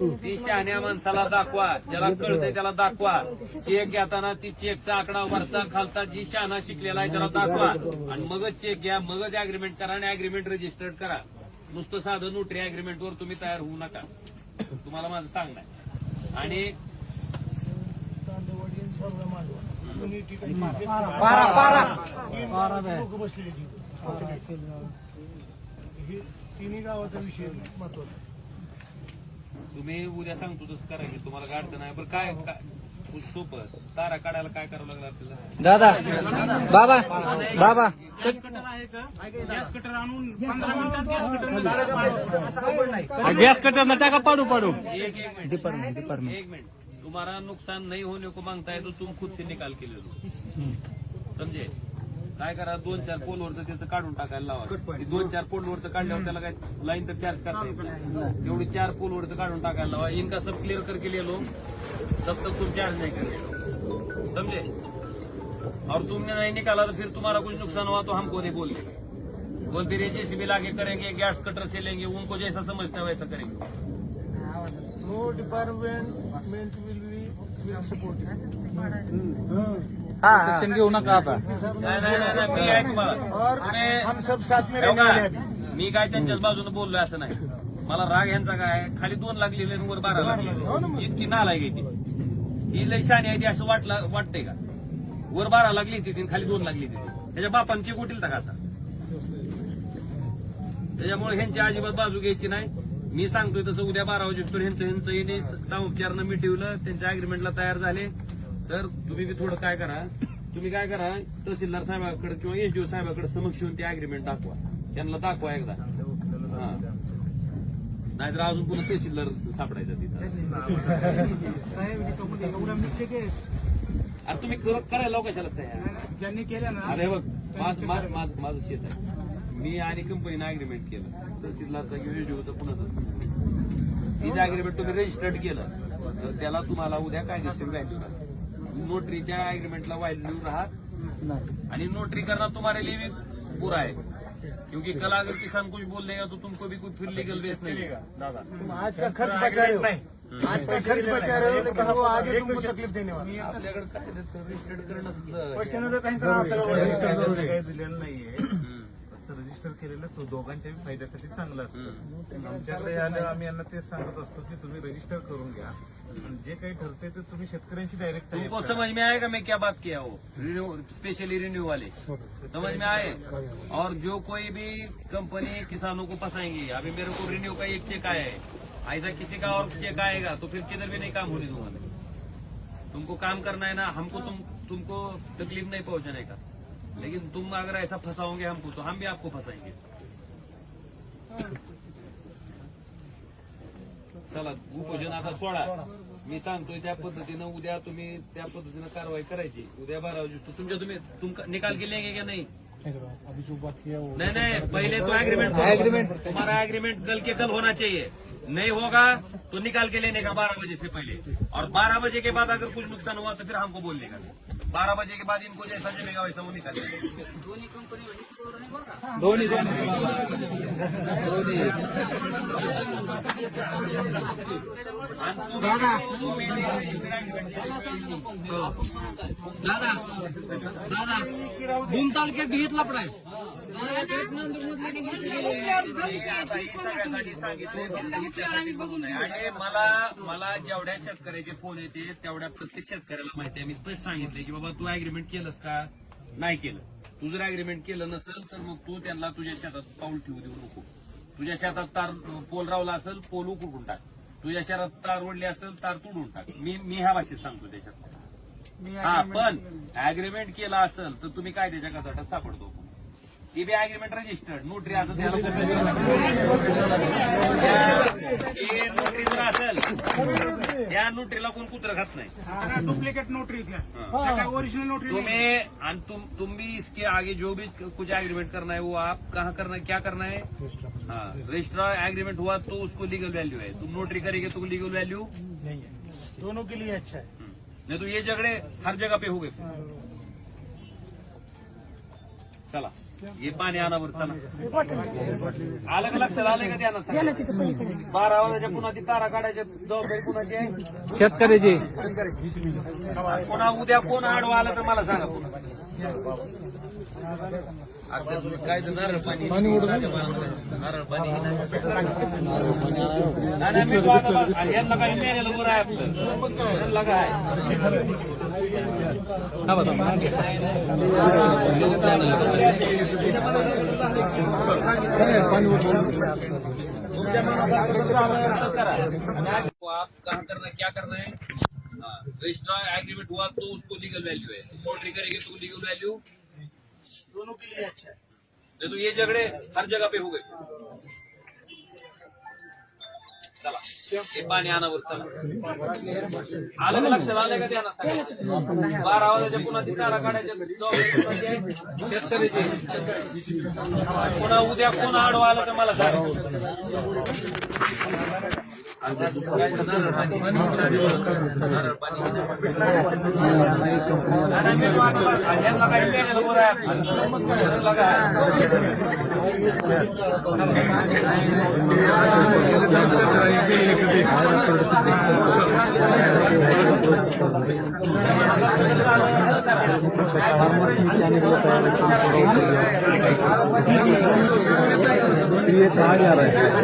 ती शहाण्या माणसाला दाखवा ज्याला कळतंय त्याला दाखवा. चेक घेताना ती चेकचा आकडा वरचा खालचा जी शहाणा शिकलेला आहे त्याला दाखवा. आणि मगच चेक घ्या मगच अग्रीमेंट करा आणि अग्रीमेंट रजिस्टर्ड करा. नुसतं साधं नोटरी अग्रीमेंटवर तुम्ही तयार होऊ नका. तुम्हाला माझं सांगणं आहे. आणि बसलेली तिन्ही गावाचा विषय महत्त्वाचा तुम्ही उद्या सांगतो तसं करा की तुम्हाला काय अडचण आहे? बरं काय काय- सोपं. तारा काढायला काय करावं लागलं आपल्याला? दादा बाबा बाबा. गॅस कटर टाका. पाडू पाडू. एक एक मिनट डिपार्टमेंट डिपार्टमेंट. एक मिनट. तुम्हारा नुकसान नहीं होने को मांगता है तो तुम खुद से निकाल के ले लो समजे? काय करा दोन चार पोलवरचं त्याचं काढून टाकायला लावा. ती दोन चार पोलवरचं काढल्यावर त्याला काय लाईन तर चार्ज करता येत नाही. तेवढी चार पोलवरचं काढून टाकायला लावा. इनका सब क्लियर करके ले लो. तब तक तुम चार्ज नहीं करेगा समझे? और तुमने नहीं निकाला तो फिर तुम्हारा कुछ नुकसान हुआ तो हमको नहीं बोल बोल फिर ये जेसीबी लाके करेंगे गैस कटर से लेंगे उनको जैसा समझते हैं वैसा करेंगे। No department will be will support tension घेऊ नका आता. नाही नाही नाही नाही, मी आहे तुम्हाला और हम सब साथ में हो रहने वाले का? हैं. अभी मी काय त्यांच्याच बाजूने बोललोय असं नाही. मला राग यांचा काय खाली दोन लागलेले आणि वर बारा हो ना लागले. इतकी नालाय ती. ही लय शाणी आहे ती असं वाटलं वाटतंय का? वर बारा लागली ती आणि खाली दोन लागली ती. त्याच्या बापांची कुठील का असा? त्याच्यामुळे ह्यांची अजिबात बाजू घ्यायची नाही. मी सांगतोय तसं उद्या बारा वाजेस्तोर ह्यांचं ह्यांचं हिने सामुपचारनं मिटवलं त्यांच्या अग्रीमेंटला तयार झाले. तर तुम्ही बी थोडं काय करा. तुम्ही काय करा तहसीलदार साहेबाकडे किंवा एसडीओ साहेबाकडे समक्ष येऊन ते अग्रीमेंट दाखवा. त्यांना दाखवा एकदा. हा. नाहीतर अजून पुन्हा तहसीलदार सापडायचा तिथं. अरे तुम्ही कर- करायला कशाला सह्या? ज्यांनी केलं ना अरे बघ माझ- माझ- माझं शेत आहे. मी आणि कंपनीनं अग्रीमेंट केलं. तहसीलदारचा किंवा एसडीओचा पुन्हा तसं. ही अग्रीमेंट तुम्ही रजिस्टर्ड केलं तर त्याला तुम्हाला उद्या कायदेशीर व्हॅल्यू राहते नोटरीच्या अग्रीमेंटला व्हॅल्यू राहत आणि नोटरी करना तुम्हारे लिए भी बुरा है क्योंकि कल अगर किसान कुछ बोल देगा तो तुमको भी कुछ फिर लीगल बेस नहीं है। दादा। तुम आज का खर्च बचा रहे हो। आज का खर्च बचा रहे हो लेकिन वो आगे तुमको तकलीफ देने वाला। आपल्याकडे काय रजिस्टर्ड करणं पैशानं काही दिलेलं नाहीये. रजिस्टर केलेलं तो दोघांच्या फायद्यासाठी चांगलं असतं. आमच्याकडे आलं आम्ही यांना तेच सांगत असतो की तुम्ही रजिस्टर करून घ्या. जे काही ठरते ते तुम्ही शेतकऱ्यांशी डायरेक्ट तुमको समझ में आएगा मैं क्या बात किया वो रिन्यू स्पेशली रिन्यू वाले. समझ में आए और जो कोई भी कंपनी किसानों को फंसाएँगी अभी मेरे को रिन्यू का एक चेक आया है। ऐसा किसी का और चेक आएगा तो फिर किधर भी नहीं काम होने दूँगा मैं। तुमको काम करना है ना हमको तुम तुमको तकलीफ़ नहीं पहुँचाने का। लेकिन तुम अगर ऐसा फंसाओगे हमको तो हम भी आपको फंसाएँगे। चला उपोषण आता सोडा। मी सांगतोय त्या पद्धतीनं उद्या तुम्ही त्या पद्धतीनं कारवाई करायची. उद्या बारा वाजता तुमच्या तुम्ही तुम निकाल के लेंगे क्या नहीं? अभी जो बात किया वो नहीं नहीं पहले तो एग्रीमेंट एग्रीमेंट तुम्हारा एग्रीमेंट कल के कल होना चाहिए. नहीं होगा तो निकाल के लेने का बारह बजे से पहले? और बारह बजे के बाद अगर कुछ नुकसान हुआ तो फिर हमको बोल का. बारह बजे के बाद इनको जैसा जमेगा वैसा वो निकाल दोन्ही दोन्ही दादा। दादा। भूम तालुक्यात विहित लपडाय आणि मला मला जेवढ्या शेतकऱ्याचे फोन येते तेवढ्या प्रत्येक शेतकऱ्याला माहिती आहे. मी स्पष्ट सांगितले की बाबा तू अग्रीमेंट केलंस का? नाही केलं. तू जर अग्रीमेंट केलं नसेल तर मग तू त्यांना तुझ्या शेतात पाऊल ठेवू देऊ नको. तुझ्या शेतात तार पोल रावला असेल पोल उकरून टाक. तुझ्या शेतात तार ओढली असेल तार तुडून टाक. मी मी ह्या भाषेत सांगतो त्याच्यात. हा पण अग्रीमेंट केला असेल तर तुम्ही कायद्याच्या कचाटात सापडतो. ती बी अग्रीमेंट रजिस्टर्ड नोटरी असं त्याला हे नोटरी जर असेल त्या नोटरीला कोण कुत्र खात नाही. डुप्लिकेट नोटरी हाँ। Original notary. तुम्हें and तुम तुम भी इसके आगे जो भी कुछ एग्रीमेंट करना है वो आप कहाँ करना है क्या करना है? हाँ रजिस्टर एग्रीमेंट हुआ तो उसको लीगल वैल्यू है। तुम नोटरी करेंगे तो लीगल वैल्यू नहीं है। दोनों के लिए अच्छा है। नहीं तो ये झगड़े हर जगह पे हो गए चला। हे पाणी आणावर चला. आलं का लक्षात? आलंय का त्यांना बारा वाजाच्या पुन्हा ती तारा काढायच्या जबाबदारी कुणाची आहे? शेतकऱ्याची. पुन्हा उद्या कोण आडवा आलं तर मला सांगा पुन्हा. तुम्ही काय आप कहाँ करना है, क्या करना है? रजिस्टर एग्रीमेंट हुआ तो उसको लीगल वैल्यू है। करेंगे तो लीगल वैल्यू दोनों के लिए अच्छा है। नहीं तो ये झगड़े हर जगह पे हो गए। चला हे पाणी आणावर चला। आलं का लक्षात आलं का ध्यानात बारा वाजाच्या पुन्हा ती तारा काढायच्या पुन्हा उद्या कोण आडवा आलं तर मला सांग ये तर नारळ पाणी तो